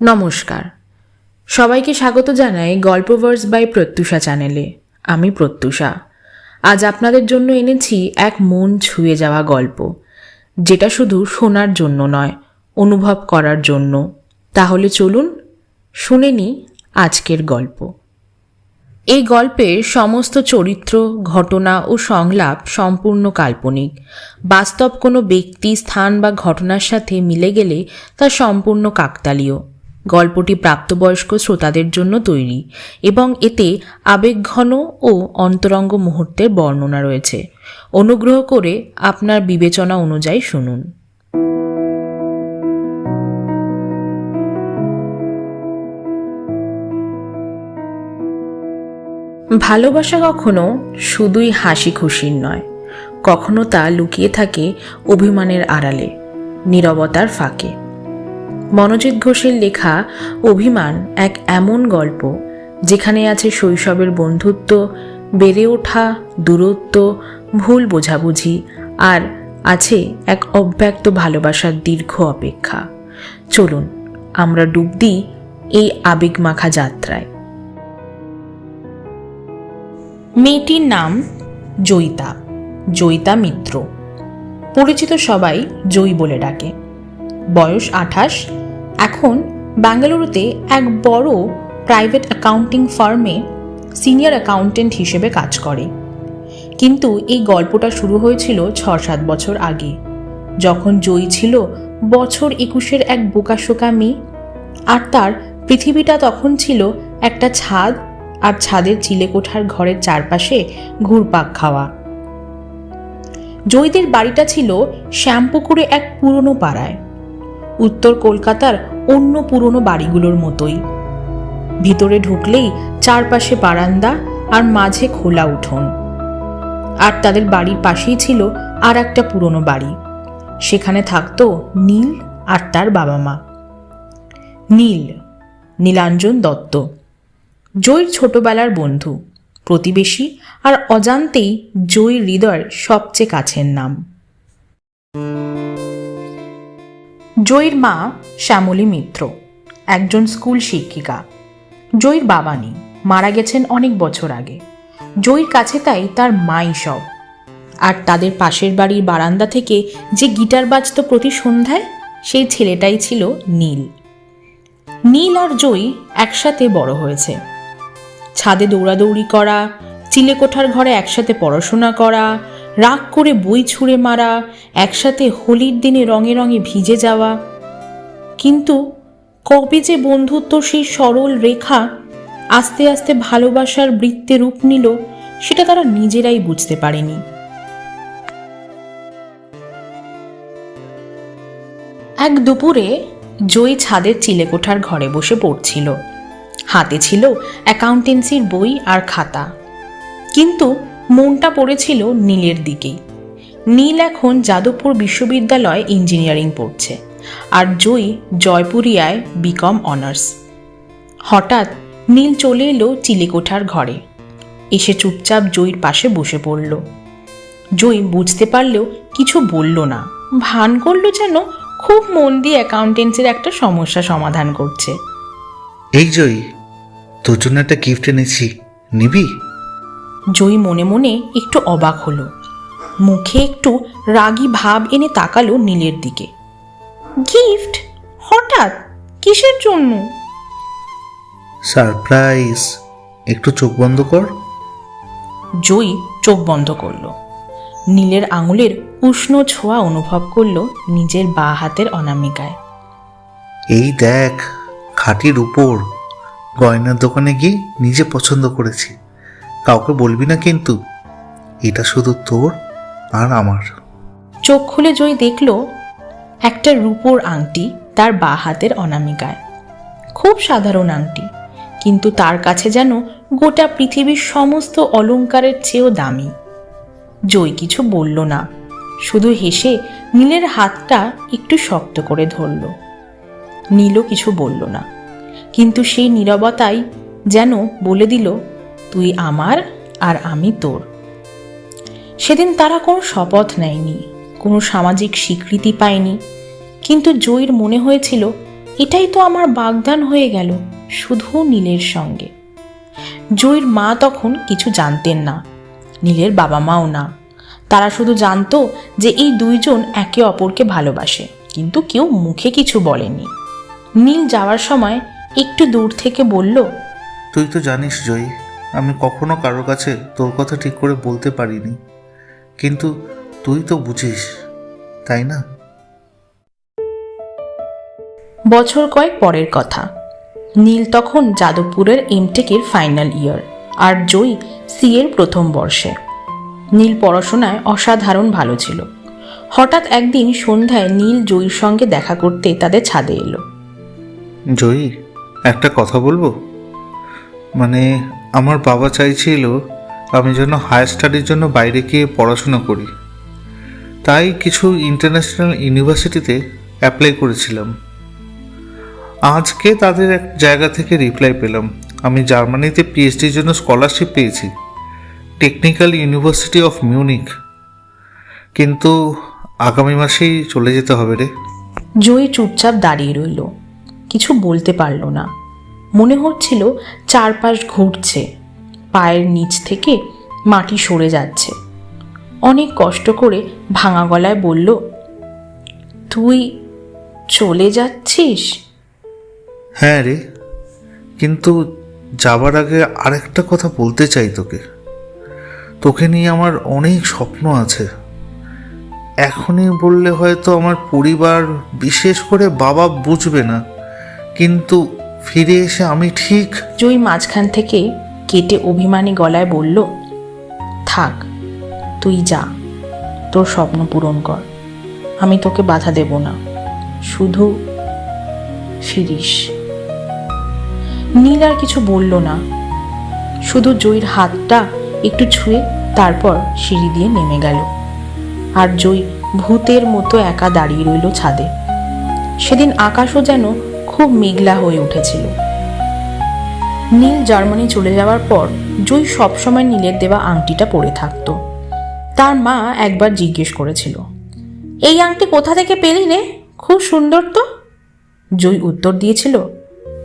নমস্কার। সবাইকে স্বাগত জানাই গল্পভার্স বাই প্রত্যুষা চ্যানেলে। আমি প্রত্যুষা। আজ আপনাদের জন্য এনেছি এক মন ছুঁয়ে যাওয়া গল্প, যেটা শুধু শোনার জন্য নয়, অনুভব করার জন্য। তাহলে চলুন শুনে নিই আজকের গল্প। এই গল্পের সমস্ত চরিত্র, ঘটনা ও সংলাপ সম্পূর্ণ কাল্পনিক। বাস্তব কোনো ব্যক্তি, স্থান বা ঘটনার সাথে মিলে গেলে তা সম্পূর্ণ কাকতালীয়। গল্পটি প্রাপ্তবয়স্ক শ্রোতাদের জন্য তৈরি এবং এতে আবেগঘন ও অন্তরঙ্গ মুহূর্তের বর্ণনা রয়েছে। অনুগ্রহ করে আপনার বিবেচনা অনুযায়ী শুনুন। ভালোবাসা কখনো শুধুই হাসি খুশির নয়, কখনো তা লুকিয়ে থাকে অভিমানের আড়ালে, নীরবতার ফাঁকে। মনোজিৎ ঘোষের লেখা অভিমান এক এমন গল্প, যেখানে আছে শৈশবের বন্ধুত্ব, বেড়ে ওঠা, দূরত্ব, ভুল বোঝাবুঝি, আর আছে এক অব্যক্ত ভালোবাসার দীর্ঘ অপেক্ষা। চলুন, আমরা ডুব দিই এই আবেগমাখা যাত্রায়। মেয়েটির নাম জয়িতা জয়িতা মিত্র। পরিচিত সবাই জয়ী বলে ডাকে। বয়স আঠাশ এখন বেঙ্গালুরুতে এক বড় প্রাইভেট অ্যাকাউন্টিং ফার্মে সিনিয়র অ্যাকাউন্টেন্ট হিসেবে কাজ করে। কিন্তু এই গল্পটা শুরু হয়েছিল ছ সাত বছর আগে। যখন জয়ী ছিল বছর একুশের এক বোকাশোকা মেয়ে। আর তার পৃথিবীটা তখন ছিল একটা ছাদ, আর ছাদের চিলেকোঠার ঘরের চারপাশে ঘুরপাক খাওয়া। জয়ীদের বাড়িটা ছিল শ্যামপুকুরে এক পুরনো পাড়ায়। উত্তর কলকাতার অন্য পুরনো বাড়িগুলোর মতোই। ভিতরে ঢুকলেই চারপাশে বারান্দা আর মাঝে খোলা উঠোন। আর তাদের বাড়ির পাশেই ছিল আর একটা পুরনো বাড়ি। সেখানে থাকতো নীল আর তার বাবা মা। নীল, নীলাঞ্জন দত্ত। জয়ীর ছোটবেলার বন্ধু, প্রতিবেশী আর অজান্তেই জয়ীর হৃদয়ের সবচেয়ে কাছের নাম। জয়ীর মা শ্যামলী মিত্র, একজন স্কুল শিক্ষিকা। জয়ীর বাবা নেই, মারা গেছেন অনেক বছর আগে। জয়ীর কাছে তাই তার মাই সব। আর তাদের পাশের বাড়ির বারান্দা থেকে যে গিটার বাজত প্রতি সন্ধ্যায়, সেই ছেলেটাই ছিল নীল। নীল আর জয়ী একসাথে বড় হয়েছে। ছাদে দৌড়াদৌড়ি করা, চিলেকোঠার ঘরে একসাথে পড়াশোনা করা রাগ করে বই ছুঁড়ে মারা, একসাথে হোলির দিনে রঙে রঙে ভিজে যাওয়া। কিন্তু কবে যে বন্ধুত্ব সেই সরল রেখা আস্তে আস্তে ভালোবাসার বৃত্তে রূপ নিল, সেটা তারা নিজেরাই বুঝতে পারেনি। এক দুপুরে জয়ী ছাদের চিলেকোঠার ঘরে বসে পড়ছিল। হাতে ছিল অ্যাকাউন্টেন্সির বই আর খাতা। কিন্তু মনটা পড়েছিল নীলের দিকেই। নীল এখন যাদবপুর বিশ্ববিদ্যালয়ে ইঞ্জিনিয়ারিং পড়ছে আর জয়ী জয়পুরিয়ায় বিকম অনার্স। হঠাৎ নীল চলে এলো চিলেকোঠার ঘরে। এসে চুপচাপ জয়ীর পাশে বসে পড়ল। জয়ী বুঝতে পারলেও কিছু বলল না। ভান করল যেন খুব মন দিয়ে অ্যাকাউন্টেন্সির একটা সমস্যা সমাধান করছে। এই জয়ী, তোর জন্য একটা গিফট এনেছি। নিবি? জয়ী মনে মনে একটু অবাক হলো। মুখে একটু রাগী ভাব এনে তাকালো নীলের দিকে। গিফট? হঠাৎ? কিসের জন্য? সারপ্রাইজ। একটু চোখ বন্ধ কর। জয়ী চোখ বন্ধ করল। নীলের আঙুলের উষ্ণ ছোঁয়া অনুভব করল নিজের বা হাতের অনামিকায়। এই দেখ খাটির উপর। গয়নার দোকানে গিয়ে নিজে পছন্দ করেছি। কাউকে বলবি না কিন্তু। এটা শুধু তোর আর আমার। চোখ খুলে জয়ী দেখল, একটা রূপোর আংটি তার বা হাতের অনামিকায়। খুব সাধারণ আংটি, কিন্তু তার কাছে যেন গোটা পৃথিবীর সমস্ত অলংকারের চেয়েও দামি। জয় কিছু বলল না, শুধু হেসে নীলের হাতটা একটু শক্ত করে ধরল। নীলও কিছু বলল না, কিন্তু সেই নীরবতাই যেন বলে দিল তুই আমার আর আমি তোর। সেদিন তারা কোনো শপথ নেয়নি, কোনো সামাজিক স্বীকৃতি পায়নি, কিন্তু জয়ীর মনে হয়েছিল, এটাই তো আমার বাগদান হয়ে গেল, শুধু নীলের সঙ্গে। জয়ীর মা তখন কিছু জানতেন না, নীলের বাবা মাও না। তারা শুধু জানতো যে এই দুইজন একে অপরকে ভালোবাসে, কিন্তু কেউ মুখে কিছু বলেনি। নীল যাওয়ার সময় একটু দূর থেকে বলল, তুই তো জানিস জয়ী আমি কখনো কারোর কাছে তোর কথা ঠিক করে বলতে পারিনি। কিন্তু তুই তো বুঝিস তাই না? বছর কয়েক পরের কথা। নীল তখন যাদবপুরের এমটেকের ফাইনাল ইয়ার আর জয়ী সি এর প্রথম বর্ষে। নীল পড়াশোনায় অসাধারণ ভালো ছিল। হঠাৎ একদিন সন্ধ্যায় নীল জয়ীর সঙ্গে দেখা করতে তাদের ছাদে এলো। জয়ী একটা কথা বলব? মানে আমার বাবা চাইছিল আমি যেন হায়ার স্টাডির জন্য বাইরে গিয়ে পড়াশোনা করি। তাই কিছু ইন্টারন্যাশনাল ইউনিভার্সিটিতে অ্যাপ্লাই করেছিলাম। আজকে তাদের এক জায়গা থেকে রিপ্লাই পেলাম। আমি জার্মানিতে পিএইচডির জন্য স্কলারশিপ পেয়েছি। টেকনিক্যাল ইউনিভার্সিটি অফ মিউনিক কিন্তু আগামী মাসেই চলে যেতে হবে রে। জয়ী চুপচাপ দাঁড়িয়ে রইল। কিছু বলতে পারল না। মনে হচ্ছিল চারপাশ ঘুরছে, পায়ের নিচ থেকে মাটি সরে যাচ্ছে। অনেক কষ্ট করে ভাঙা গলায় বলল, তুই চলে যাচ্ছিস? হ্যাঁ রে, কিন্তু যাবার আগে আরেকটা কথা বলতে চাই তোকে। তোকে নিয়ে আমার অনেক স্বপ্ন আছে। এখনই বললে হয়তো আমার পরিবার বিশেষ করে বাবা বুঝবে না, কিন্তু ফিরে এসে আমি ঠিক জয়ী মাঝখান থেকে কেটে অভিমানী গলায় বলল, থাক, তুই যা, তোর স্বপ্ন পূরণ কর। আমি তোকে বাধা দেব না। শুধু ফিরিস। নীল আর কিছু বলল না। শুধু জয়ীর হাতটা একটু ছুঁয়ে তারপর সিঁড়ি দিয়ে নেমে গেল। আর জয়ী ভূতের মতো একা দাঁড়িয়ে রইল ছাদে। সেদিন আকাশও যেন খুব মেঘলা হয়ে উঠেছিল। নীল জার্মানি চলে যাওয়ার পর জুই সবসময় নীলের দেওয়া আংটিটা পরে থাকতো। তার মা একবার জিজ্ঞেস করেছিল, এই আংটি কোথা থেকে পেলি রে? খুব সুন্দর তো? জয় উত্তর দিয়েছিল,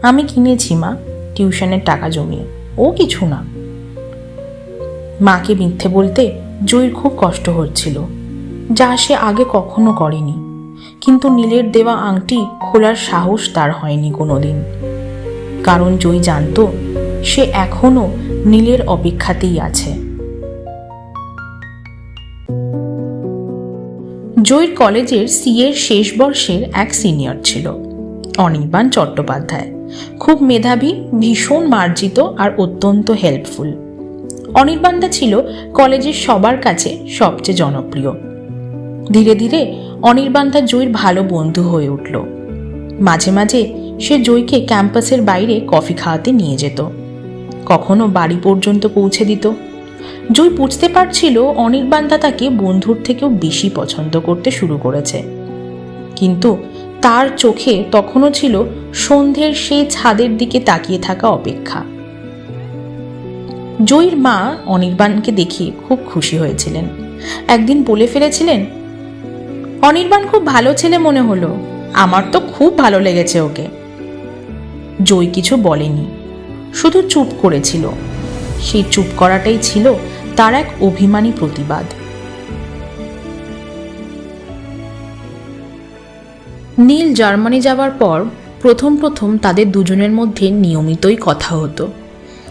আমি কিনেছি মা, টিউশনের টাকা জমিয়ে। ও কিছু না। মাকে মিথ্যে বলতে জয়ীর খুব কষ্ট হচ্ছিল। যা সে আগে কখনো করেনি। কিন্তু নীলের দেওয়া আংটি খোলার সাহস তার হয়নি কোনোদিন। কারণ জয় জানতো, সে এখনও নীলের অপেক্ষাতেই আছে। জয়ীর কলেজের সি এর শেষ বর্ষের এক সিনিয়র ছিল, অনির্বাণ চট্টোপাধ্যায়। খুব মেধাবী, ভীষণ মার্জিত আর অত্যন্ত হেল্পফুল অনির্বাণদা ছিল কলেজের সবার কাছে সবচেয়ে জনপ্রিয়। ধীরে ধীরে অনির্বাণদা জয়ীর ভালো বন্ধু হয়ে উঠল। মাঝে মাঝে সে জয়কে ক্যাম্পাসের বাইরে কফি খাওয়াতে নিয়ে যেত। কখনো বাড়ি পর্যন্ত পৌঁছে দিত। জয় বুঝতে পারছিল অনির্বাণদা তাকে বন্ধুর থেকেও বেশি পছন্দ করতে শুরু করেছে। কিন্তু তার চোখে তখনও ছিল সন্ধ্যের সেই ছাদের দিকে তাকিয়ে থাকা অপেক্ষা। জয়ীর মা অনির্বাণকে দেখে খুব খুশি হয়েছিলেন। একদিন বলে ফেলেছিলেন অনির্বাণ খুব ভালো ছেলে মনে হলো। আমার তো খুব ভালো লেগেছে ওকে। জয় কিছু বলেনি। শুধু চুপ করেছিল। সেই চুপ করাটাই ছিল তার এক অভিমানী প্রতিবাদ। নীল জার্মানি যাওয়ার পর প্রথম প্রথম তাদের দুজনের মধ্যে নিয়মিতই কথা হতো।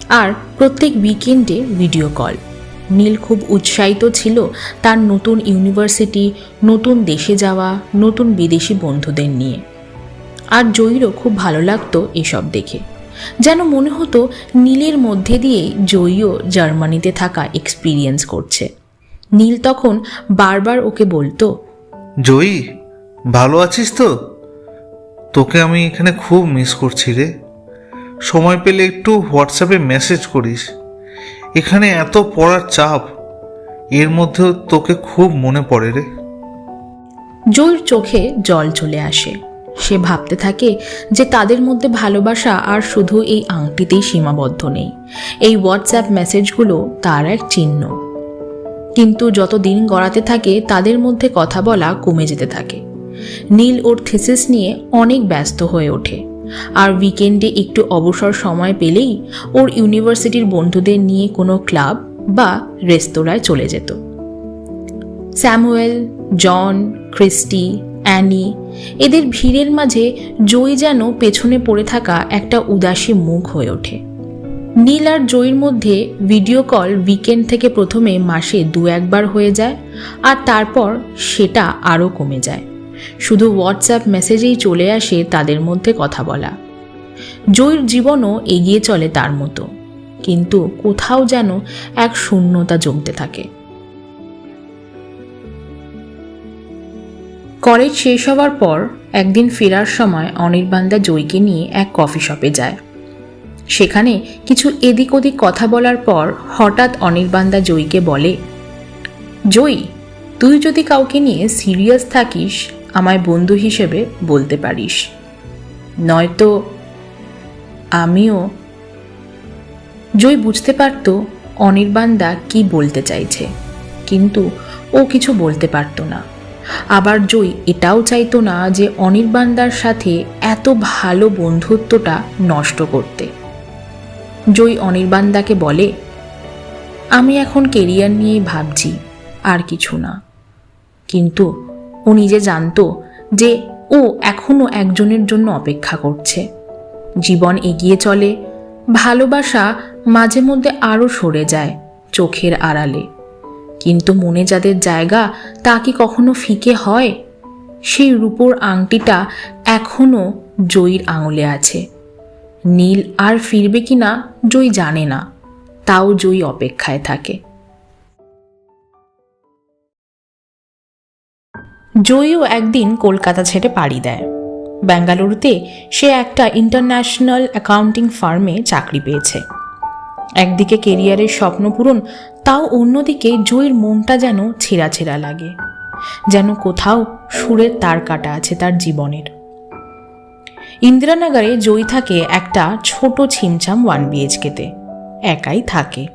আর প্রত্যেক উইকেন্ডে ভিডিও কল নীল খুব উৎসাহিত ছিল তার নতুন ইউনিভার্সিটি, নতুন দেশে যাওয়া, নতুন বিদেশি বন্ধুদের নিয়ে। আর জয়ীরও খুব ভালো লাগতো এসব দেখে। যেন মনে হতো নীলের মধ্যে দিয়ে জয়ীও জার্মানিতে থাকা এক্সপিরিয়েন্স করছে। নীল তখন বারবার ওকে বলতো, জয়ী, ভালো আছিস তো? তোকে আমি এখানে খুব মিস করছি রে। সময় পেলে একটু হোয়াটসঅ্যাপে মেসেজ করিস। এখানে এত পড়ার চাপ। এর মধ্যেও তোকে খুব মনে পড়ে রে। জয়ীর চোখে জল চলে আসে। সে ভাবতে থাকে যে তাদের মধ্যে ভালোবাসা আর শুধু এই আংটিতেই সীমাবদ্ধ নেই। এই হোয়াটসঅ্যাপ মেসেজগুলো তার এক চিহ্ন। কিন্তু যত দিন গড়াতে থাকে, তাদের মধ্যে কথা বলা কমে যেতে থাকে। নীল ওর থেসিস নিয়ে অনেক ব্যস্ত হয়ে ওঠে। আর উইকেন্ডে একটু অবসর সময় পেলেই ওর ইউনিভার্সিটির বন্ধুদের নিয়ে কোনো ক্লাব বা রেস্তোরাঁয় চলে যেত। স্যামুয়েল, জন, ক্রিস্টি, অ্যানি এদের ভিড়ের মাঝে জয়ী যেন পেছনে পড়ে থাকা একটা উদাসী মুখ হয়ে ওঠে। নীল আর জয়ীর মধ্যে ভিডিও কল উইকেন্ড থেকে প্রথমে মাসে দু একবার হয়ে যায় আর তারপর সেটা আরও কমে যায়। শুধু হোয়াটসঅ্যাপ মেসেজেই চলে আসে তাদের মধ্যে কথা বলা। জয়ীর জীবনও এগিয়ে চলে তার মতো। কিন্তু কোথাও যেন এক শূন্যতা জমতে থাকে। কলেজ শেষ হওয়ার পর একদিন ফেরার সময় অনির্বাণদা জয়কে নিয়ে এক কফি শপে যায়। সেখানে কিছু এদিক ওদিক কথা বলার পর হঠাৎ অনির্বাণদা জয়কে বলে, জয়ী, তুই যদি কাউকে নিয়ে সিরিয়াস থাকিস আমায় বন্ধু হিসেবে বলতে পারিস। নয়তো আমিও জয় বুঝতে পারত অনির্বাণদা কি বলতে চাইছে, কিন্তু ও কিছু বলতে পারত না। আবার জয় এটাও চাইতো না যে অনির্বাণদার সাথে এত ভালো বন্ধুত্বটা নষ্ট করতে। জয় অনির্বাণদাকে বলে, আমি এখন কেরিয়ার নিয়েই ভাবছি, আর কিছু না। কিন্তু ও নিজে জানতো যে ও এখনও একজনের জন্য অপেক্ষা করছে। জীবন এগিয়ে চলে, ভালোবাসা মাঝে মধ্যে আরও সরে যায় চোখের আড়ালে। কিন্তু মনে যাদের জায়গা তা কি কখনো ফিকে হয়? সেই রূপোর আংটিটা এখনও জয়ীর আঙুলে আছে। নীল আর ফিরবে কি না জয়ী জানে না, তাও জয়ী অপেক্ষায় থাকে। জয়ীও একদিন কলকাতা ছেড়ে পাড়ি দেয়। বেঙ্গালুরুতে সে একটা ইন্টারন্যাশনাল অ্যাকাউন্টিং ফার্মে চাকরি পেয়েছে। একদিকে কেরিয়ারের স্বপ্ন পূরণ, তাও অন্যদিকে জয়ীর মনটা যেন ছেঁড়া ছেঁড়া লাগে, যেন কোথাও সুরের তার কাটা আছে তার জীবনের। ইন্দিরানগরে জয়ী থাকে একটা ছোট ছিমছাম ওয়ান বিএইচকেতে, একাই থাকে।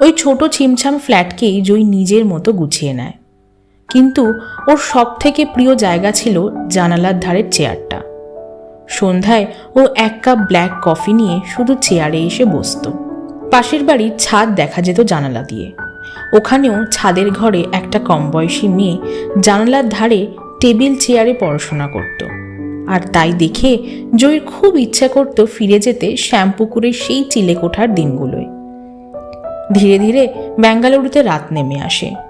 ওই ছোট ছিমছাম ফ্ল্যাটকেই জয়ী নিজের মতো গুছিয়ে নেয়। কিন্তু ওর সব থেকে প্রিয় জায়গা ছিল জানালার ধারের চেয়ারটা। সন্ধ্যায় ও এক কাপ ব্ল্যাক কফি নিয়ে শুধু চেয়ারে এসে বসত। পাশের বাড়ির ছাদ দেখা যেত জানালা দিয়ে। ওখানেও ছাদের ঘরে একটা কম বয়সী মেয়ে জানালার ধারে টেবিল চেয়ারে পড়াশোনা করত। আর তাই দেখে জয়ের খুব ইচ্ছা করত ফিরে যেতে শ্যামপুকুরের সেই চিলেকোঠার দিনগুলোয়। ধীরে ধীরে বেঙ্গালুরুতে রাত নেমে আসে।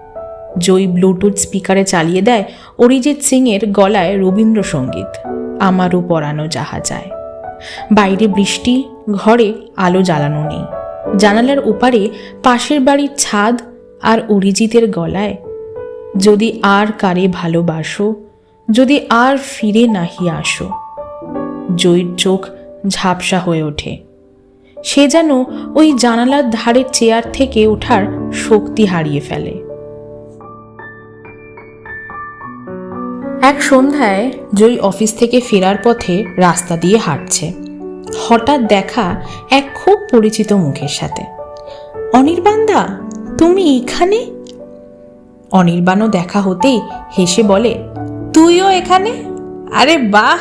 জয় ব্লুটুথ স্পিকারে চালিয়ে দেয় অরিজিৎ সিংয়ের গলায় রবীন্দ্রসঙ্গীত। আমারও পরানো যাহা যায়। বাইরে বৃষ্টি, ঘরে আলো জ্বালানো নেই। জানালার ওপারে পাশের বাড়ির ছাদ আর অরিজিতের গলায়। যদি আর কারে ভালোবাসো, যদি আর ফিরে নাহি আসো, জয়ীর চোখ ঝাপসা হয়ে ওঠে। সে যেন ওই জানালার ধারের চেয়ার থেকে ওঠার শক্তি হারিয়ে ফেলে। এক সন্ধ্যায় জয়ী অফিস থেকে ফেরার পথে রাস্তা দিয়ে হাঁটছে। হঠাৎ দেখা এক খুব পরিচিত মুখের সাথে। অনির্বাণদা, তুমি এখানে? অনির্বাণও দেখা হতেই হেসে বলে, তুইও এখানে? আরে বাহ!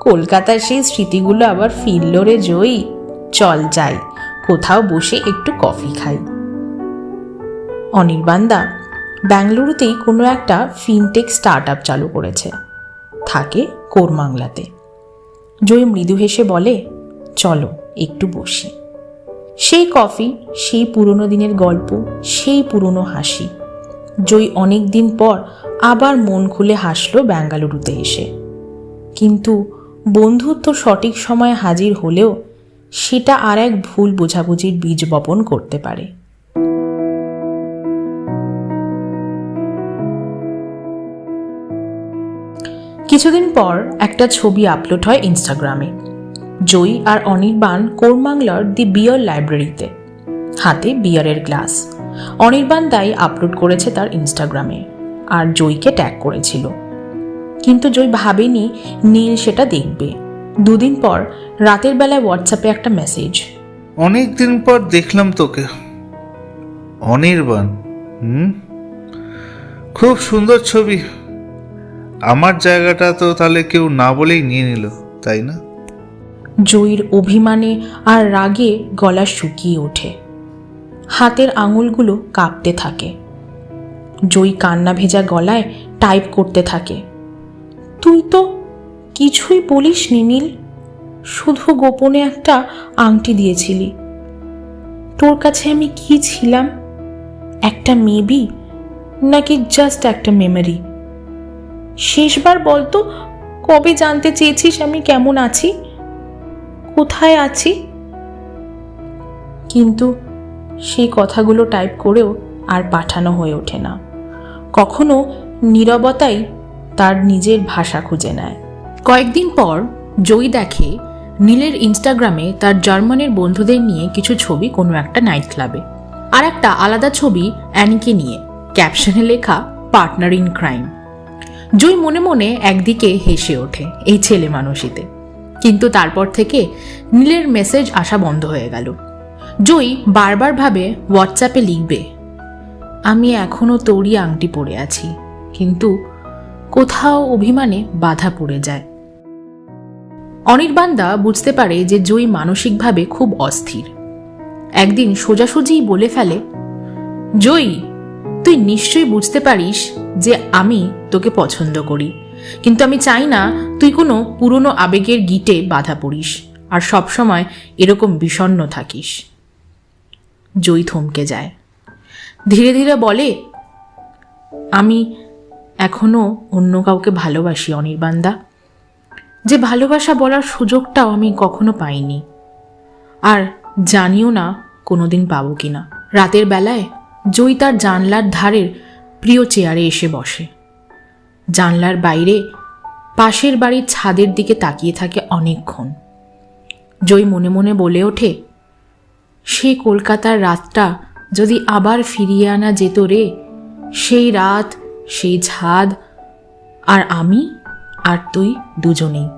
কলকাতার সেই স্মৃতিগুলো আবার ফিরল রে জয়ী। চল যাই, কোথাও বসে একটু কফি খাই। অনির্বাণদা ব্যাঙ্গালুরুতেই কোনো একটা ফিনটেক স্টার্ট আপ চালু করেছে। থাকে কোরমাংলাতে। জয় মৃদু হেসে বলে, চলো, একটু বসি। সেই কফি, সেই পুরনো দিনের গল্প, সেই পুরনো হাসি। জয় অনেক দিন পর আবার মন খুলে হাসলো বেঙ্গালুরুতে এসে। কিন্তু বন্ধুত্ব সঠিক সময়ে হাজির হলেও সেটা আর এক ভুল বোঝাবুঝির বীজ বপন করতে পারে। কিছুদিন পর একটা ছবি আপলোড হয় ইনস্টাগ্রামে জয়ী আর অনির্বাণ কোরমাংলার দি বিয়ার লাইব্রেরিতে হাতে বিয়ারের গ্লাস অনির্বাণ তাই আপলোড করেছে তার ইনস্টাগ্রামে আর জয়ীকে ট্যাগ করেছিল। কিন্তু জয় ভাবেনি নীল সেটা দেখবে। দুদিন পর রাতের বেলায় হোয়াটসঅ্যাপে একটা মেসেজ অনেক দিন পর দেখলাম তোকে। অনির্বাণ হুম? খুব সুন্দর ছবি। আমার জায়গাটা তো তাহলে কেউ না বলেই নিয়ে নিল, তাই না? জয়ীর অভিমানে আর রাগে গলা শুকিয়ে ওঠে। হাতের আঙুলগুলো কাঁপতে থাকে। জয়ী কান্না ভেজা গলায় টাইপ করতে থাকে। তুই তো কিছুই বলিস নীল, শুধু গোপনে একটা আংটি দিয়েছিলি। তোর কাছে আমি কি ছিলাম? একটা মেবি নাকি জাস্ট একটা মেমরি? শেষবার বলতো কবে জানতে চেয়েছিস আমি কেমন আছি? কোথায় আছি? কিন্তু সেই কথাগুলো টাইপ করেও আর পাঠানো হয়ে ওঠে না। কখনো নীরবতাই তার নিজের ভাষা খুঁজে নেয়। কয়েকদিন পর জয়ী দেখে নীলের ইনস্টাগ্রামে তার জার্মানের বন্ধুদের নিয়ে কিছু ছবি কোনো একটা নাইট ক্লাবে। আর একটা আলাদা ছবি অ্যানিকে নিয়ে। ক্যাপশনে লেখা, পার্টনার ইন ক্রাইম। জয় মনে মনে একদিকে হেসে ওঠে এই ছেলে মানুষিতে। কিন্তু তারপর থেকে নীলের মেসেজ আসা বন্ধ হয়ে গেল। জয়ী বারবার ভাবে হোয়াটসঅ্যাপে লিখবে। আমি এখনও তোরই আংটি পরে আছি, কিন্তু কোথাও অভিমানে বাধা পড়ে যায়। অনির্বাণদা বুঝতে পারে যে জয়ী মানসিকভাবে খুব অস্থির। একদিন সোজাসুজিই বলে ফেলে জয়ী তুই নিশ্চয়ই বুঝতে পারিস যে আমি তোকে পছন্দ করি। কিন্তু আমি চাই না তুই কোনো পুরনো আবেগের গিটে বাধা পড়িস, আর সবসময় এরকম বিষণ্ণ থাকিস। জয়ী থমকে যায়। ধীরে ধীরে বলে, আমি এখনও অন্য কাউকে ভালোবাসি, অনির্বাণদা। যে ভালোবাসা বলার সুযোগটাও আমি কখনো পাইনি। আর জানিও না কোনোদিন পাবো কিনা। রাতের বেলায় জয়ী তার জানলার ধারের প্রিয় চেয়ারে এসে বসে। জানলার বাইরে পাশের বাড়ির ছাদের দিকে তাকিয়ে থাকে অনেকক্ষণ। জয় মনে মনে বলে ওঠে সেই কলকাতার রাতটা যদি আবার ফিরিয়ে আনা যেত রে, সেই রাত, সেই ছাদ, আর আমি আর তুই দুজনেই।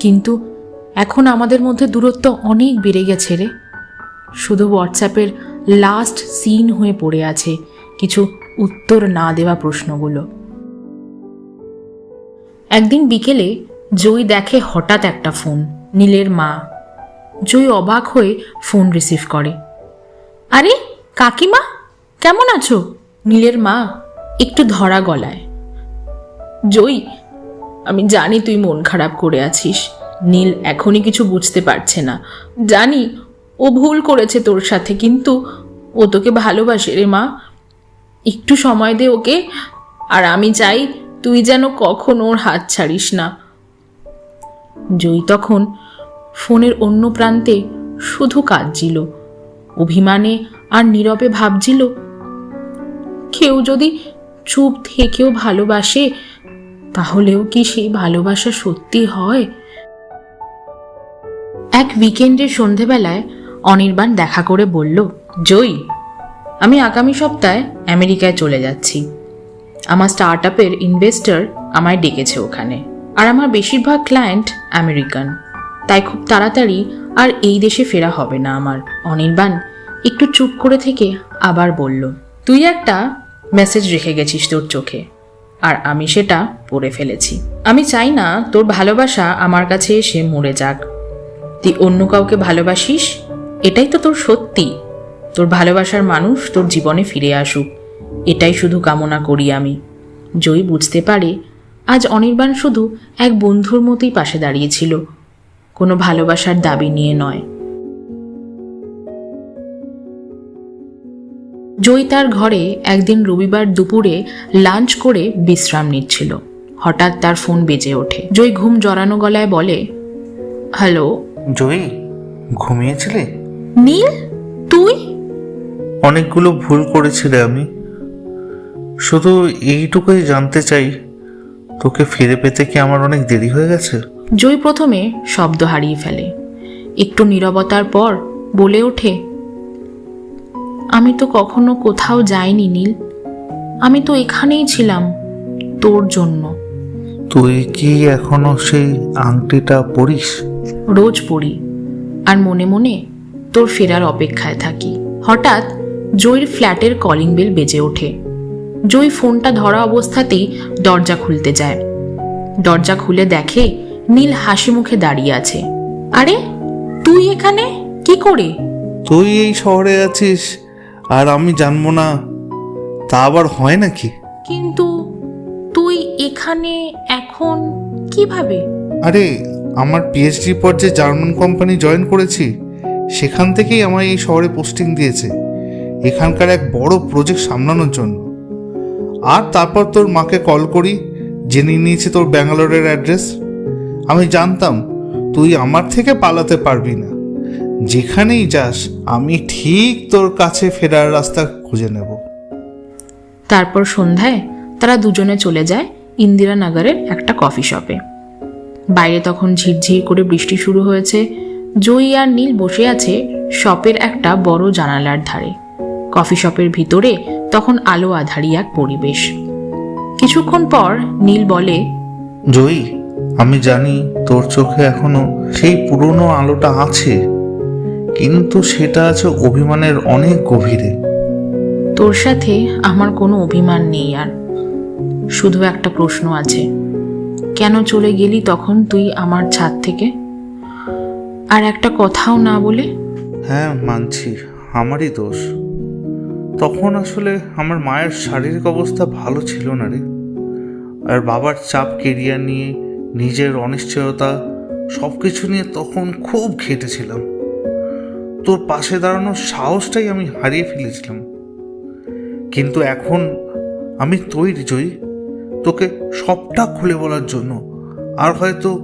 কিন্তু এখন আমাদের মধ্যে দূরত্ব অনেক বেড়ে গেছে রে। শুধু হোয়াটসঅ্যাপের লাস্ট সিন হয়ে পড়ে আছে কিছু উত্তর না দেওয়া প্রশ্নগুলো। একদিন বিকেলে জয় দেখে হঠাৎ একটা ফোন, নীলের মা। জয় অবাক হয়ে ফোন রিসিভ করে। আরে, কাকিমা, কেমন আছো? নীলের মা একটু ধরা গলায়। জয়, আমি জানি তুই মন খারাপ করে আছিস। নীল এখনই কিছু বুঝতে পারছে না। জানি ও ভুল করেছে তোর সাথে, কিন্তু ও তোকে ভালোবাসে রে মা। একটু সময় দে ওকে, আর আমি চাই তুই যেন কখন ওর হাত ছাড়িস না। জয়ী তখন ফোনের অন্য প্রান্তে শুধু কাঁদছিল। অভিমানে আর নীরবে ভাবছিল, কেউ যদি চুপ থেকেও ভালোবাসে, তাহলেও কি সেই ভালোবাসা সত্যি হয়? এক উইকেন্ডের সন্ধেবেলায় অনির্বাণ দেখা করে বলল, জয়ী, আমি আগামী সপ্তাহে আমেরিকায় চলে যাচ্ছি। আমার স্টার্ট আপের ইনভেস্টর আমায় ডেকেছে ওখানে। আর আমার বেশিরভাগ ক্লায়েন্ট আমেরিকান তাই খুব তাড়াতাড়ি আর এই দেশে ফেরা হবে না আমার। অনির্বাণ, একটু চুপ করে থেকে আবার বলল, তুই একটা মেসেজ রেখে গেছিস তোর চোখে। আর আমি সেটা পড়ে ফেলেছি। আমি চাই না তোর ভালোবাসা আমার কাছে এসে মরে যাক। তুই অন্য কাউকে ভালোবাসিস? এটাই তো তোর সত্যি। তোর ভালোবাসার মানুষ তোর জীবনে ফিরে আসুক। এটাই শুধু কামনা করি আমি। জয়ী বুঝতে পারে আজ অনির্বাণ শুধু এক বন্ধুর মতোই পাশে দাঁড়িয়েছিল। কোনো ভালোবাসার দাবি নিয়ে নয়। জয়ী তার ঘরে একদিন রবিবার দুপুরে লাঞ্চ করে বিশ্রাম নিচ্ছিল। হঠাৎ তার ফোন বেজে ওঠে। জয়ী ঘুম জড়ানো গলায় বলে হ্যালো? জয়ী ঘুমিয়েছিলে? নীল তুই? অনেকগুলো ভুল করেছিলে আমি। শুধু এইটুকুই জানতে চাই তোকে ফিরে পেতে কি আমার অনেক দেরি হয়ে গেছে? জয় প্রথমে শব্দ হারিয়ে ফেলে। একটু নীরবতার পর বলে ওঠে আমি তো কখনো কোথাও যাইনি নীল। আমি তো এখানেই ছিলাম তোর জন্য। তুই কি এখনও সেই আংটিটা পরিস? রোজ পড়ি আর মনে মনে তোর ফেরার অপেক্ষায় থাকি। হঠাৎ জয়ীর ফ্ল্যাটের কলিং বেল বেজে ওঠে। জয়ী ফোনটা ধরা অবস্থাতেই দরজা খুলতে যায়। দরজা খুলে দেখে নীল হাসি মুখে দাঁড়িয়ে আছে। আরে তুই এখানে? কি করে? তুই এই শহরে আছিস আর আমি জানব না। তা আবার হয় নাকি? কিন্তু তুই এখানে এখন কীভাবে? আরে আমার পিএইচডি পর যে জার্মান কোম্পানি জয়েন করেছি সেখান থেকেই আমার এই শহরে পোস্টিং দিয়েছে। এখানকার এক বড় প্রজেক্ট সামলানোর জন্য। আর তারপর তোর মাকে কল করি, জেনে নিয়েছি তোর ব্যাঙ্গালোরের অ্যাড্রেস। আমি জানতাম, তুই আমার থেকে পালাতে পারবি না। যেখানেই যাস, আমি ঠিক তোর কাছে ফেরার রাস্তা খুঁজে নেব। তারপর সন্ধ্যায় তারা দুজনে চলে যায় ইন্দিরানগরের একটা কফি শপে। বাইরে তখন ঝিরঝির করে বৃষ্টি শুরু হয়েছে। জয়ী আর নীল বসে আছে শপের একটা বড় জানালার ধারে। কফি শপের ভিতরে তখন আলো আধারি এক পরিবেশ। কিছুক্ষণ পর নীল বলে জয়ী আমি জানি তোর চোখে এখনও সেই পুরনো আলোটা আছে কিন্তু সেটা আছে অভিমানের অনেক গভীরে। তোর সাথে আমার কোনো অভিমান নেই আর। শুধু একটা প্রশ্ন আছে কেন চলে গেলি তখন তুই আমার ছাদ থেকে? আর একটা কথাও না বলে? হ্যাঁ মানছি আমারই দোষ। তখন আসলে আমার মায়ের শারীরিক অবস্থা ভালো ছিল না রে। আর বাবার চাপ কেরিয়ার নিয়ে, নিজের অনিশ্চয়তা সব কিছু নিয়ে তখন খুব ঘেটেছিলাম। তোর পাশে দাঁড়ানোর সাহসটাই আমি হারিয়ে ফেলেছিলাম। কিন্তু এখন আমি তৈরি, জয়ী। তোকে সবটা খুলে বলার জন্য, আর হয়তো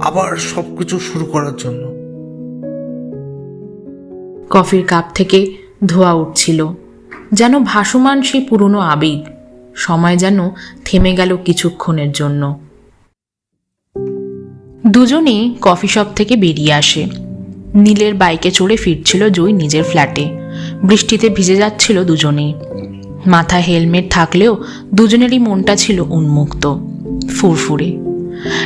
আবার সব কিছু শুরু করার জন্য। কফির কাপ থেকে ধোয়া উঠছিল। যেন ভাসমান সেই পুরনো আবেগ। সময় যেন থেমে গেল কিছুক্ষণের জন্য। দুজনে কফি শপ থেকে বেরিয়ে আসে। নীলের বাইকে চড়ে ফিরছিল জয় নিজের ফ্ল্যাটে। বৃষ্টিতে ভিজে যাচ্ছিল দুজনেই। মাথায় হেলমেট থাকলেও দুজনেরই মনটা ছিল উন্মুক্ত, ফুরফুরে।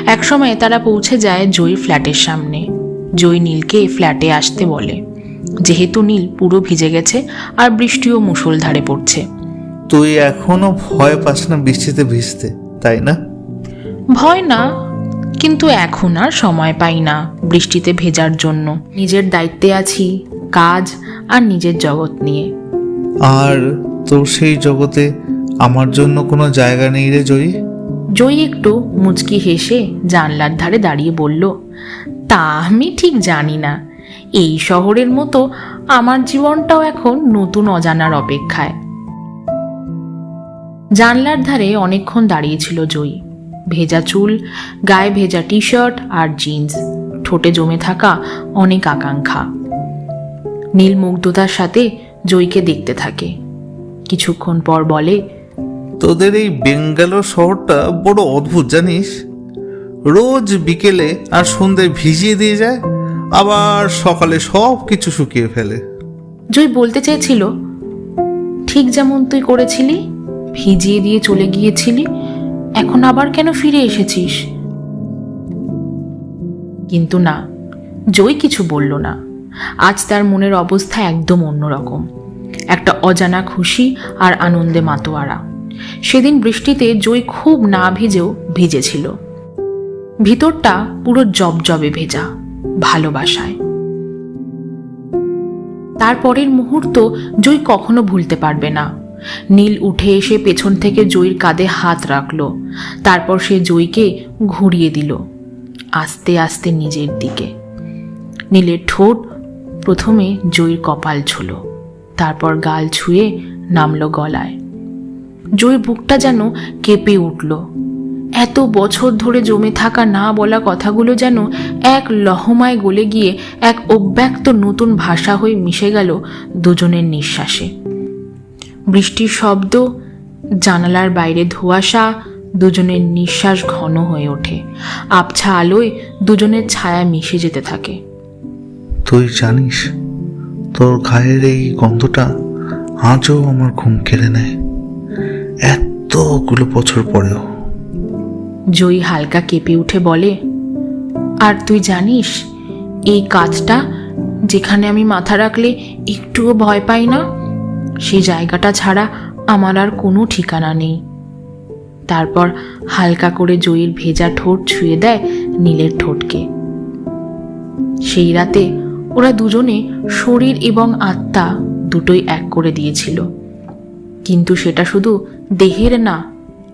একসময় তারা পৌঁছে যায় জয়ীর ফ্ল্যাটের সামনে। জয় নীলকে ফ্ল্যাটে আসতে বলে। যেহেতু নীল পুরো ভিজে গেছে আর বৃষ্টিও মুষলধারে পড়ছে। তুই এখনও ভয় পাস না বৃষ্টিতে ভিজতে তাই না? ভয় না কিন্তু এখন আর সময় পাই না বৃষ্টিতে ভেজার জন্য। নিজের দায়িত্বে আছি কাজ আর নিজের জগৎ নিয়ে। আর তোর সেই জগতে আমার জন্য কোনো জায়গা নেই রে জয়ী? জয়ী একটু মুচকি হেসে জানলার ধারে দাঁড়িয়ে বলল তা আমি ঠিক জানি না। এই শহরের মতো আমার জীবনটাও এখন নতুন অজানার অপেক্ষায়। জানলার ধারে অনেকক্ষণ দাঁড়িয়েছিল জয়ী। ভেজা চুল, গায়ে ভেজা টি শার্ট আর জিন্স, ঠোঁটে জমে থাকা অনেক আকাঙ্ক্ষা। নীল মুগ্ধতার সাথে জয়ীকে দেখতে থাকে। কিছুক্ষণ পর বলে, তোদের এই বেঙ্গালোর শহরটা বড় অদ্ভুত জানিস? রোজ বিকেলে আর সন্ধ্যায় ভিজিয়ে দিয়ে যায়? আবার সকালে সব কিছু শুকিয়ে ফেলে। জয় বলতে চেয়েছিল, ঠিক যেমন তুই করেছিলি, ভিজিয়ে দিয়ে চলে গিয়েছিলি, এখন আবার কেন ফিরে এসেছিস? কিন্তু না, জয় কিছু বলল না। আজ তার মনের অবস্থা একদম অন্যরকম। একটা অজানা খুশি আর আনন্দে মাতোয়ারা। সেদিন বৃষ্টিতে জয় খুব না ভিজেও ভিজেছিল। ভিতরটা পুরো জবজবে ভেজা। ভালোবাসায়। তারপরের মুহূর্ত জয় কখনো ভুলতে পারবে না। নীল উঠে এসে পেছন থেকে জয়ীর কাঁধে হাত রাখল। তারপর সে জয়ীকে ঘুরিয়ে দিল, আস্তে আস্তে নিজের দিকে। নীলের ঠোঁট প্রথমে জয়ীর কপাল ছুল, তারপর গাল ছুঁয়ে নামলো গলায়। জয়ীর বুকটা যেন কেঁপে উঠল। এত বছর ধরে জমে থাকা না বলা কথাগুলো যেন এক লহমায় গলে গিয়ে এক অব্যক্ত নতুন ভাষা হয়ে মিশে গেল দুজনের নিঃশ্বাসে। বৃষ্টির শব্দ, জানালার বাইরে ধোঁয়াশা, দুজনের নিঃশ্বাস ঘন হয়ে ওঠে। আবছা আলোয় দুজনের ছায়া মিশে যেতে থাকে। তুই জানিস, তোর গায়ের এই গন্ধটা আজও আমার ঘুম কেড়ে নেয়। এতগুলো বছর পরেও। জয়ী হালকা কেঁপে উঠে বলে, আর তুই জানিস, এই কাজটা যেখানে আমি মাথা রাখলে একটুও ভয় পাই না? সেই জায়গাটা ছাড়া আমার আর কোনো ঠিকানা নেই। তারপর হালকা করে জয়ীর ভেজা ঠোঁট ছুঁয়ে দেয় নীলের ঠোঁটকে। সেই রাতে ওরা দুজনে শরীর এবং আত্মা দুটোই এক করে দিয়েছিল। কিন্তু সেটা শুধু দেহের না,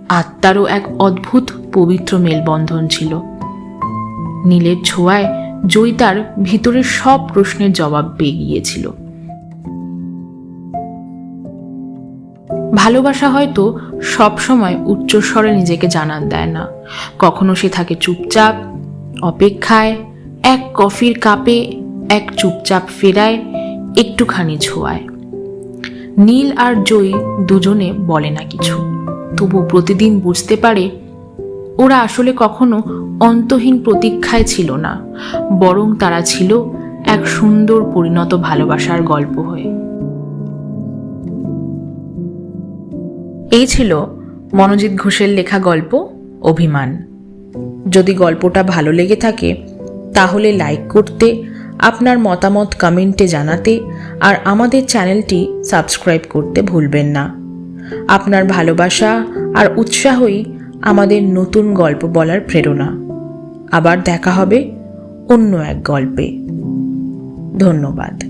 আত্মারও এক অদ্ভুত পবিত্র মেলবন্ধন ছিল। নীলের ছোঁয়ায় জয়ী তার ভিতরের সব প্রশ্নের জবাব পেয়ে গিয়েছিল। ভালোবাসা হয়তো সব সময় উচ্চস্বরে নিজেকে জানান দেয় না। কখনো সে থাকে চুপচাপ, অপেক্ষায়, এক কফির কাপে, এক চুপচাপ ফেরায়, একটুখানি ছোঁয়ায়। নীল আর জয়ী দুজনে বলে না কিছু। তবু প্রতিদিন বুঝতে পারে ওরা আসলে কখনো অন্তহীন প্রতীক্ষায় ছিল না, বরং তারা ছিল এক সুন্দর পরিণত ভালোবাসার গল্প হয়ে। এই ছিল মনোজিৎ ঘোষের লেখা গল্প, অভিমান। যদি গল্পটা ভালো লেগে থাকে, তাহলে লাইক করতে, আপনার মতামত কমেন্টে জানাতে, আর আমাদের চ্যানেলটি সাবস্ক্রাইব করতে ভুলবেন না। আপনার ভালোবাসা আর উৎসাহই আমাদের নতুন গল্প বলার প্রেরণা। আবার দেখা হবে অন্য এক গল্পে। ধন্যবাদ।